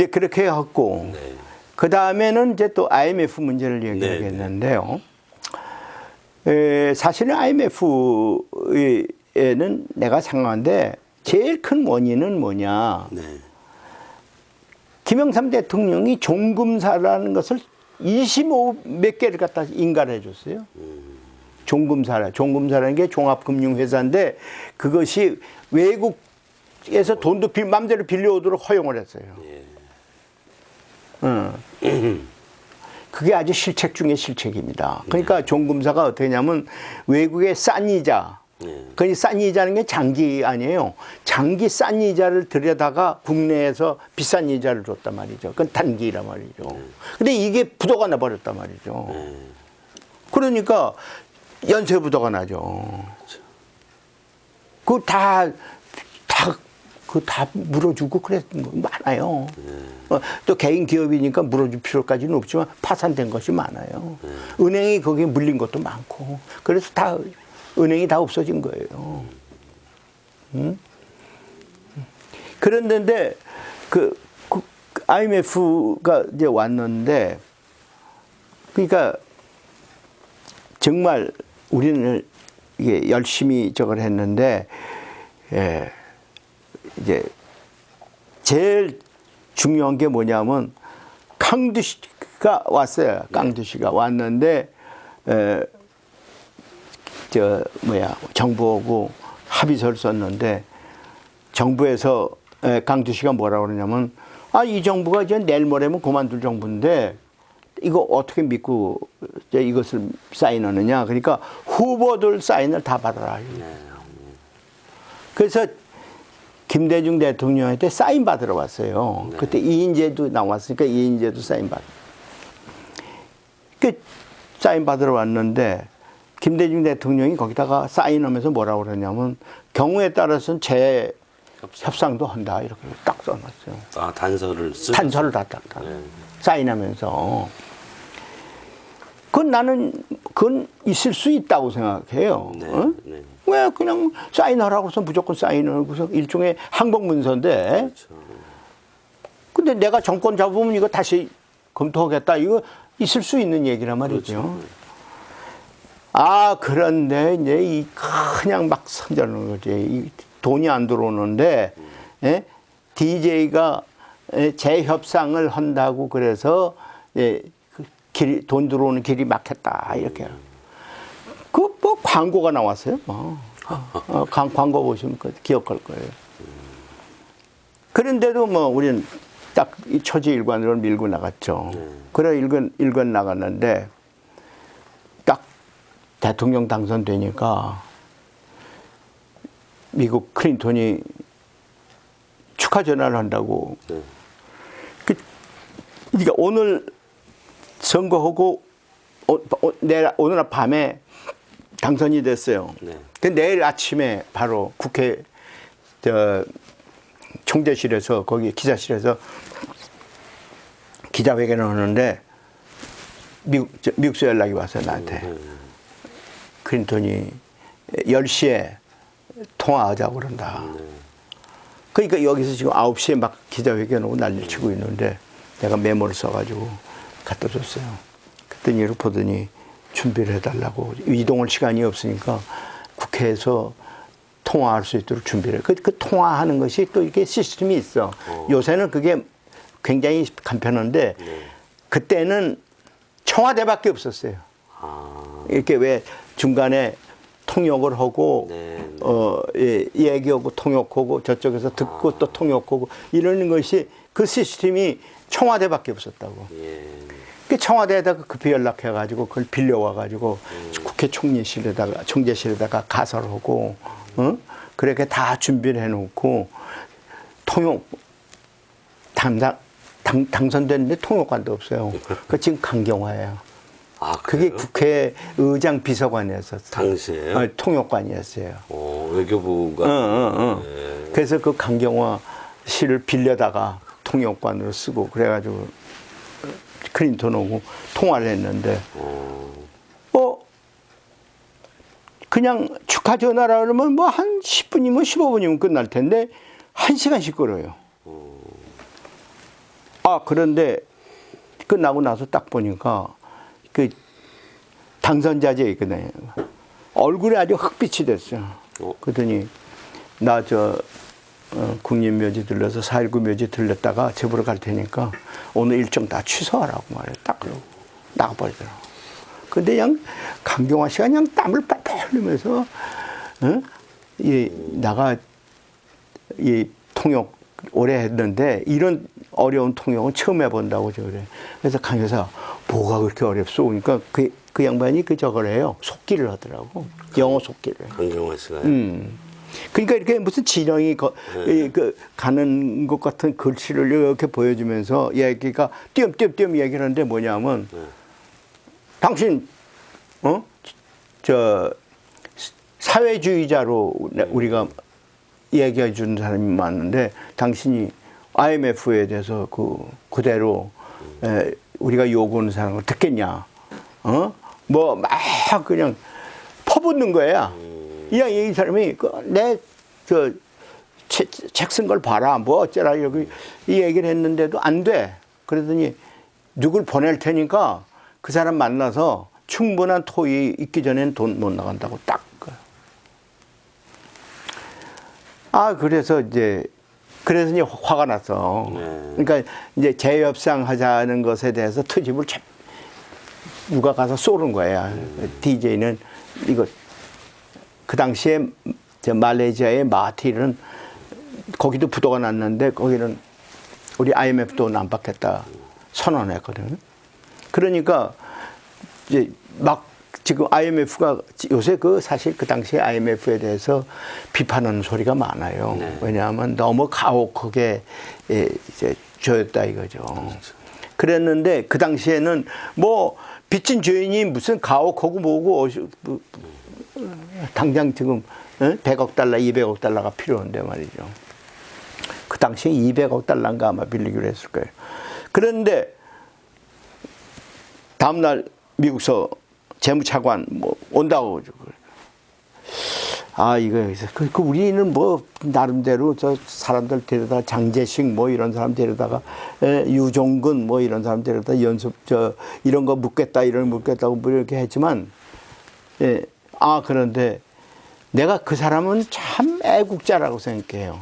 이제 그렇게 했고 네. 그 다음에는 이제 또 IMF 문제를 얘기하겠는데요. 에, 사실은 IMF에는 내가 생각하는데 제일 큰 원인은 뭐냐. 네. 김영삼 대통령이 종금사라는 것을 25 몇 개를 갖다 인가를 해줬어요. 종금사라. 종금사라는 게 종합금융회사인데 그것이 외국에서 돈도 빌, 맘대로 빌려오도록 허용을 했어요. 예. 응. 그게 아주 실책 중의 실책입니다. 그러니까 종금사가 어떻게 하냐면 외국의 싼 이자, 예. 그싼 이자는 게 장기 아니에요. 장기 싼 이자를 들여다가 국내에서 비싼 이자를 줬단 말이죠. 그건 단기란 말이죠. 근데 이게 부도가 나버렸단 말이죠. 그러니까 연쇄 부도가 나죠. 그 다, 다, 그 다 물어주고 그랬던 거 많아요. 어, 또 개인 기업이니까 물어줄 필요까지는 없지만 파산된 것이 많아요. 은행이 거기에 물린 것도 많고. 그래서 다, 은행이 다 없어진 거예요. 음? 그런데 그, 그 IMF가 이제 왔는데 그러니까 정말 우리는 이게 열심히 저걸 했는데 예, 이제 제일 중요한 게 뭐냐면 강두 씨가 왔어요. 강두 씨가 왔는데 에, 저 뭐야 정부하고 합의서를 썼는데 정부에서 에, 강두 씨가 뭐라고 그러냐면 아 이 정부가 이제 내일 모레면 그만둘 정부인데 이거 어떻게 믿고 이것을 사인하느냐. 그러니까 후보들 사인을 다 받아라. 그래서 김대중 대통령한테 사인 받으러 왔어요 그때 이인재도 나왔으니까 이인재도 사인 받. 그 사인 받으러 왔는데 김대중 대통령이 거기다가 사인하면서 뭐라고 그러냐면 경우에 따라서는 재 협상도 한다 이렇게 딱 써놨어요. 아 단서를 쓰. 단서를 다 딱, 딱 네. 사인하면서. 그건 나는 그건 있을 수 있다고 생각해요. 네. 어? 네. 왜 그냥 사인하라고 해서 무조건 사인을 하고서 일종의 항복 문서인데. 그렇죠. 근데 내가 정권 잡으면 이거 다시 검토하겠다. 이거 있을 수 있는 얘기란 말이죠. 그렇죠. 아, 그런데 이제 이 그냥 막 선전하는 거지. 이 돈이 안 들어오는데, 예? DJ가 재협상을 한다고 그래서, 예, 그 길이, 돈 들어오는 길이 막혔다. 이렇게. 광고가 나왔어요. 뭐. 어, 광- 광고 보시면 그 기억할 거예요. 그런데도 뭐 우리는 딱이 처지 일관으로 밀고 나갔죠. 그래 일건 일건 나갔는데 딱 대통령 당선되니까 미국 클린턴이 축하 전화를 한다고. 네. 그, 그러니까 오늘 선거하고 어, 어, 내일 오늘 밤에 당선이 됐어요. 네. 그 내일 아침에 바로 국회 저 총재실에서 거기 기자실에서 기자회견을 하는데 미국 저, 미국서 연락이 왔어요 나한테 클린턴이 10시에 통화하자고 그런다. 그러니까 여기서 지금 9시에 막 기자회견 하고 난리를 치고 있는데 내가 메모를 써가지고 갖다 줬어요. 그랬더니 이렇게 보더니 준비를 해달라고 이동할 시간이 없으니까 국회에서 통화할 수 있도록 준비를 해. 그, 그 통화하는 것이 또 이게 시스템이 있어. 요새는 그게 굉장히 간편한데 그때는 청와대밖에 없었어요. 아. 이렇게 왜 중간에 통역을 하고 네, 네. 어 예, 얘기하고 통역하고 저쪽에서 듣고 또 통역하고 이러는 것이 그 시스템이 청와대밖에 없었다고. 예. 그 청와대에다가 급히 연락해가지고 그걸 빌려와가지고 국회 총리실에다가 총재실에다가 가설 하고 어? 그렇게 다 준비를 해놓고 통역 당당 당, 당선됐는데 통역관도 없어요. 그 지금 강경화예요. 아 그게 그래요? 국회의장 비서관이었었어요. 당시에요? 어, 통역관이었어요. 어, 외교부가. 어, 어, 어. 네. 그래서 그 강경화 씨를 빌려다가 통역관으로 쓰고 그래가지고 클린턴 오고 통화를 했는데 어. 어 그냥 축하 전화라 그러면 뭐 한 10분이면 15분이면 끝날 텐데 한 시간씩 걸어요. 아 그런데 끝나고 나서 딱 보니까 그 당선자제 있거든요. 얼굴에 아주 흑빛이 됐어요. 어? 그러더니 나 저 어, 국립묘지 들려서 4.19 묘지 들렸다가 집으로 갈 테니까 오늘 일정 다 취소하라고 말해. 딱 그러고 나가버리더라고. 근데 그냥 강경화 씨가 그냥 땀을 빨빨 흘리면서 어? 이 나가 이 통역 오래 했는데 이런 어려운 통역은 처음 해본다고 저 그래. 그래서 강 여사 뭐가 그렇게 어렵소? 그러니까 그, 그 양반이 그 저걸 해요. 속기를 하더라고. 영어 속기를. 강경화 씨가요. 음. 그러니까 이렇게 무슨 진영이 거, 이, 그 가는 것 같은 글씨를 이렇게 보여주면서 얘기가 띄엄띄엄띄엄 얘기를 하는데 뭐냐면 당신 어? 저 사회주의자로 내- 우리가 얘기해 주는 사람이 많은데 당신이 IMF에 대해서 그 그대로 에, 우리가 요구하는 사람을 듣겠냐? 어? 뭐 막 그냥 퍼붓는 거야. 이야 이 사람이 그 내저 책쓴걸 봐라 뭐 어쩌라 여기 이 얘기를 했는데도 안 돼. 그러더니 누굴 보낼 테니까 그 사람 만나서 충분한 토의 있기 전엔 돈 못 나간다고 딱. 그. 아 그래서 이제 그래서 이제 화가 났어. 네. 그러니까 이제 재협상 하자는 것에 대해서 트집을 참 누가 가서 쏘는 거야. DJ는 이거 그 당시에 저 말레이시아의 마티는 거기도 부도가 났는데 거기는 우리 IMF도 난박했다 선언했거든. 그러니까 이제 막 지금 IMF가 요새 그 사실 그 당시에 IMF에 대해서 비판하는 소리가 많아요. 네. 왜냐하면 너무 가혹하게 예, 이제 조였다 이거죠. 그랬는데 그 당시에는 뭐 빚진 죄인이 무슨 가혹하고 뭐고 뭐, 당장 지금 어? 100억 달러, 200억 달러가 필요한데 말이죠. 그 당시에 200억 달러인가 아마 빌리기로 했을 거예요. 그런데 다음날 미국서 재무차관 뭐 온다고 그러죠. 아 이거 그, 그 우리는 뭐 나름대로 저 사람들 데려다 장재식 뭐 이런 사람 데려다가 에, 유종근 뭐 이런 사람 데려다 연습 저 이런 거 묻겠다 이런 거 묻겠다고 뭐 이렇게 했지만 예, 아 그런데 내가 그 사람은 참 애국자라고 생각해요.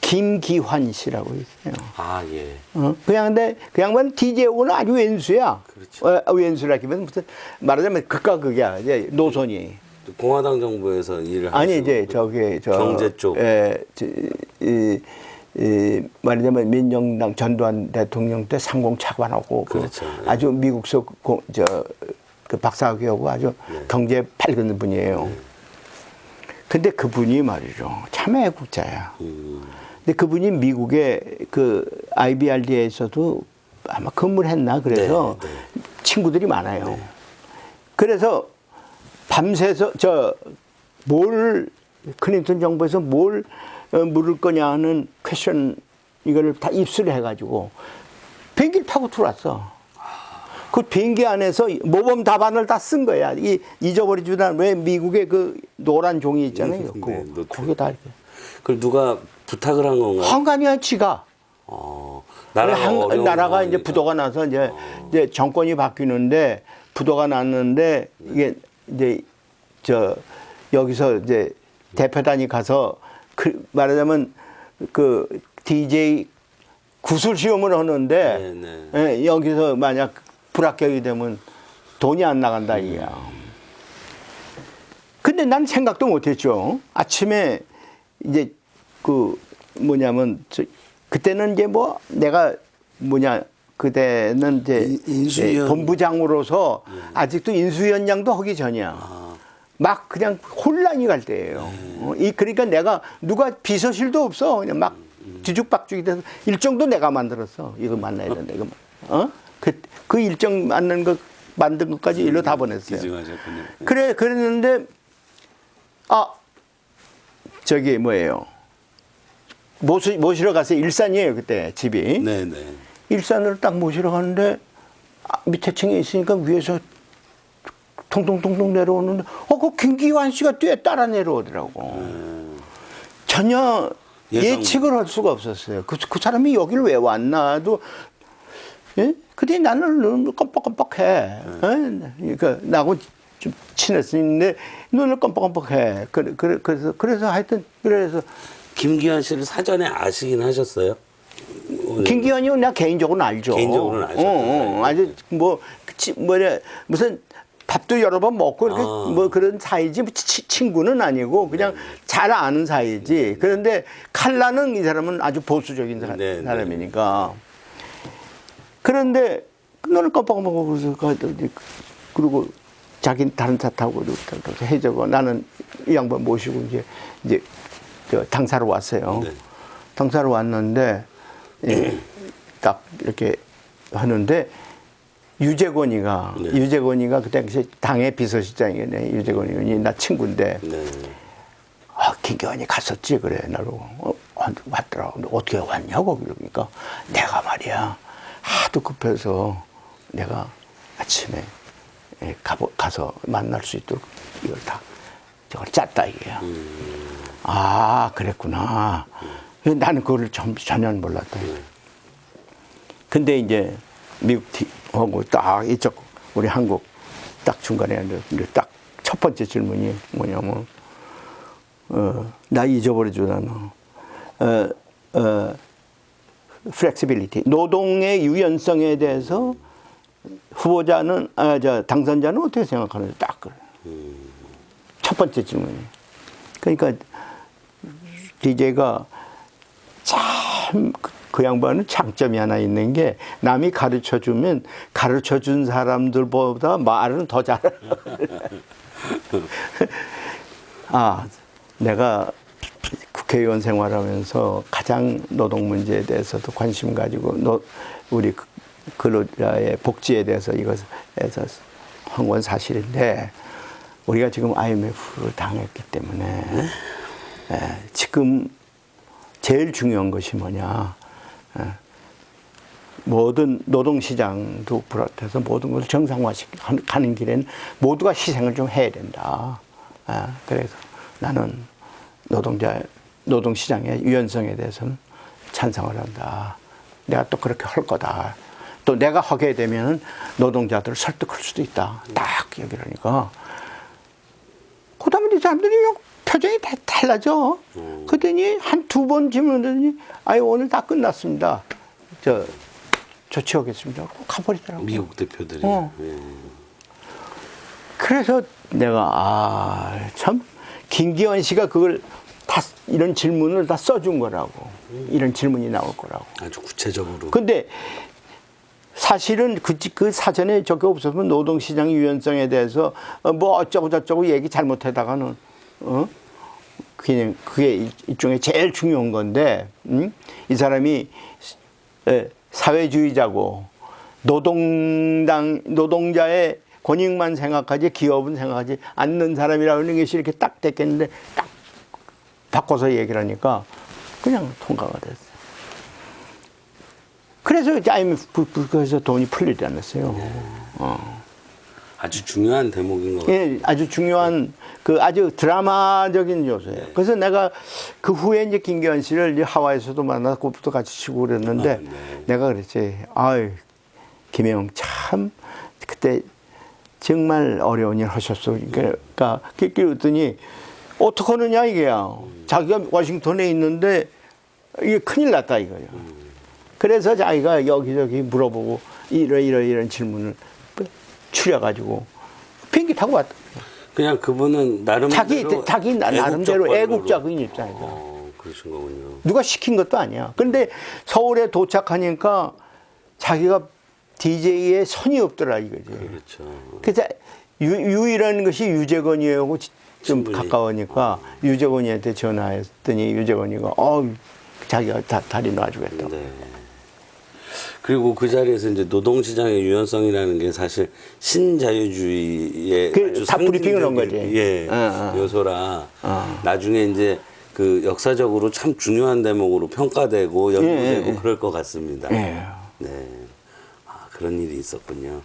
김기환 씨라고 있어요. 아 예. 어? 그 양반데 그 양반 DJ하고는 아주 왼수야. 그렇죠. 어, 왼수라기면 무슨 말하자면 극과 극이야. 이제 노선이. 공화당 정부에서 일을 아니 이제 저기 저 경제 쪽. 예, 저, 이, 이 말하자면 민정당 전두환 대통령 때 상공 차관하고 그 그렇죠. 예. 아주 미국서 고- 저, 그 박사학위하고 아주 네. 경제 밝은 분이에요. 근데 그분이 말이죠. 참 애국자야. 음, 근데 그분이 미국의 그 IBRD에서도 아마 근무를 했나 그래서 네, 친구들이 많아요. 그래서 밤새서 저 뭘 클린턴 정부에서 뭘 어, 물을 거냐 하는 퀘션 이거를 다 입수를 해가지고 비행기를 타고 들어왔어. 그 비행기 안에서 모범 답안을 다 쓴 거야. 이 잊어버리지도 않왜 미국의 그 노란 종이 있잖아요. 음, 그 네. 거기 다 이렇게. 그걸 누가 부탁을 한 건가요? 한간이야 지가. 어, 나라가, 나라가 어려운 나라가 이제. 부도가 나서 이제, 이제 정권이 바뀌는데 부도가 났는데 이게 이제 저 여기서 이제 대표단이 가서 그 말하자면 그 DJ 구술 시험을 하는데 네, 예, 여기서 만약 불합격이 되면 돈이 안 나간다 이야. 근데 난 생각도 못했죠. 아침에 이제 그 뭐냐면 저 그때는 이제 뭐 내가 뭐냐 그때는 이제 인- 인수위원. 예, 본부장으로서 아직도 인수위원장도 하기 전이야. 막 그냥 혼란이 갈 때예요. 어, 이 그러니까 내가 누가 비서실도 없어. 그냥 막 뒤죽박죽이 돼서 일정도 내가 만들었어. 이거 만나야 된다. 이거 만- 어? 그, 그 일정 맞는 것 만든 것까지 일로 다 보냈어요. 기증하셨군요. 그래 그랬는데 아 저기 뭐예요 모시, 모시러 가서 일산이에요 그때 집이 네, 네. 일산으로 딱 모시러 가는데 아, 밑에 층에 있으니까 위에서 통통통통 내려오는데 어그 김기환 씨가 뒤에 따라 내려오더라고 전혀 예상- 예측을 할 수가 없었어요 그, 그 사람이 여기를 왜 왔나도 예? 근데 나는 눈을 껌뻑껌뻑해. 예? 그러니까 나하고 좀 친했는데 눈을 껌뻑껌뻑해. 그래, 그래, 그래서 그래서 하여튼 그래서 김기환 씨를 사전에 아시긴 하셨어요? 오늘 김기현이는 내가 개인적으로는 알죠. 개인적으로는 아셨던 어, 어, 사이고. 아주 뭐 그치, 뭐냐 무슨 밥도 여러 번 먹고 이렇게 아. 뭐 그런 사이지 뭐 치- 친구는 아니고 그냥 네. 잘 아는 사이지. 그런데 칼라는 이 사람은 아주 보수적인 사, 네, 네. 사람이니까. 그런데 너는 깜빡깜빡 그래서 가더니 그리고 자기 다른 차 타고 이렇게 해저고 나는 이 양반 모시고 이제 이제 저 당사로 왔어요. 네. 당사로 왔는데 예, 딱 이렇게 하는데 유재권이가 네. 유재권이가 그때 당시 당의 비서실장이네 유재권 의원이 나 친구인데 네. 아, 김기환이 갔었지 그래 나로 어, 왔- 왔더라고 너 어떻게 왔냐고 그러니까 내가 말이야 하도 급해서 내가 아침에 예, 가서 만날 수 있도록 이걸 다 저걸 짰다 이게야 아 그랬구나. 나는 그걸 전, 전혀 몰랐다. 근데 이제 미국 티- 하고 딱 이쪽 우리 한국 딱 중간에 딱 첫 번째 질문이 뭐냐면 어, 나 잊어버리지 않아. 어, 어, flexibility. 노동의 유연성에 대해서 후보자는, 아, 저, 당선자는 어떻게 생각하는지 딱 그래. 첫 번째 질문이. 그러니까, DJ가 참, 그, 그 양반은 장점이 하나 있는 게 남이 가르쳐 주면 가르쳐 준 사람들보다 말은 더 잘해. 아, 내가 국회의원 생활하면서 가장 노동 문제에 대해서도 관심 가지고 노, 우리 그- 근로자의 복지에 대해서 이것에서 한 건 사실인데 우리가 지금 IMF를 당했기 때문에 에, 지금 제일 중요한 것이 뭐냐. 에, 모든 노동시장도 불합해서 모든 것을 정상화하는 길에는 모두가 희생을 좀 해야 된다. 아, 그래서 나는 노동자, 노동시장의 유연성에 대해서는 찬성을 한다. 내가 또 그렇게 할 거다. 또 내가 하게 되면 노동자들을 설득할 수도 있다. 딱 얘기를 하니까. 그 다음에 이 사람들이 그냥 표정이 다 달라져. 그랬더니 한 두 번 질문하더니, 아유, 오늘 다 끝났습니다. 저, 조치하겠습니다. 가버리더라고. 미국 대표들이. 어. 예. 그래서 내가, 아, 참, 김기현 씨가 그걸 다, 이런 질문을 다 써준 거라고. 이런 질문이 나올 거라고. 아주 구체적으로. 근데 사실은 그, 그 사전에 저게 없었으면 노동시장 유연성에 대해서 어, 뭐 어쩌고 저쩌고 얘기 잘못하다가는 어? 그냥 그게 일- 일종의 제일 중요한 건데 음? 이 사람이 에, 사회주의자고 노동당 노동자의 권익만 생각하지 기업은 생각하지 않는 사람이라는 것이 이렇게 딱 됐겠는데 딱 바꿔서 얘기를 하니까 그냥 통과가 됐어요. 그래서 이제 IMF에서 돈이 풀리지 않았어요. 어. 아주 중요한 대목인 것 같아요. 예, 아주 중요한 그 아주 드라마적인 요소예요. 그래서 내가 그 후에 이제 김기현 씨를 이제 하와이에서도 만나서 골프도 같이 치고 그랬는데 아, 네. 내가 그랬지. 아유, 김혜영 참 그때 정말 어려운 일 하셨어. 그러니까 그랬더니 어떡하느냐 이게야. 자기가 워싱턴에 있는데 이게 큰일 났다 이거예요. 그래서 자기가 여기저기 물어보고 이런 이런 이런 질문을 추려가지고 비행기 타고 왔다. 그냥 그분은 나름대로 자기 자기 나- 나름대로 애국적 애국적인 입장에서 어, 그러신 거군요. 누가 시킨 것도 아니야. 그런데 서울에 도착하니까 자기가 DJ의 선이 없더라 이거지. 그렇죠. 그래서 유, 유일한 것이 유재건이하고 지- 좀 친분이. 가까우니까 유재건이한테 전화했더니 유재건이가 어 자기가 다 다리 놔주겠다. 네. 그리고 그 자리에서 이제 노동시장의 유연성이라는 게 사실 신자유주의의 그 아주 다 브리핑을 한 거지. 예, 어, 어. 요소라 어. 나중에 이제 그 역사적으로 참 중요한 대목으로 평가되고 연구되고 예, 예, 예. 그럴 것 같습니다. 예. 네. 아, 그런 일이 있었군요.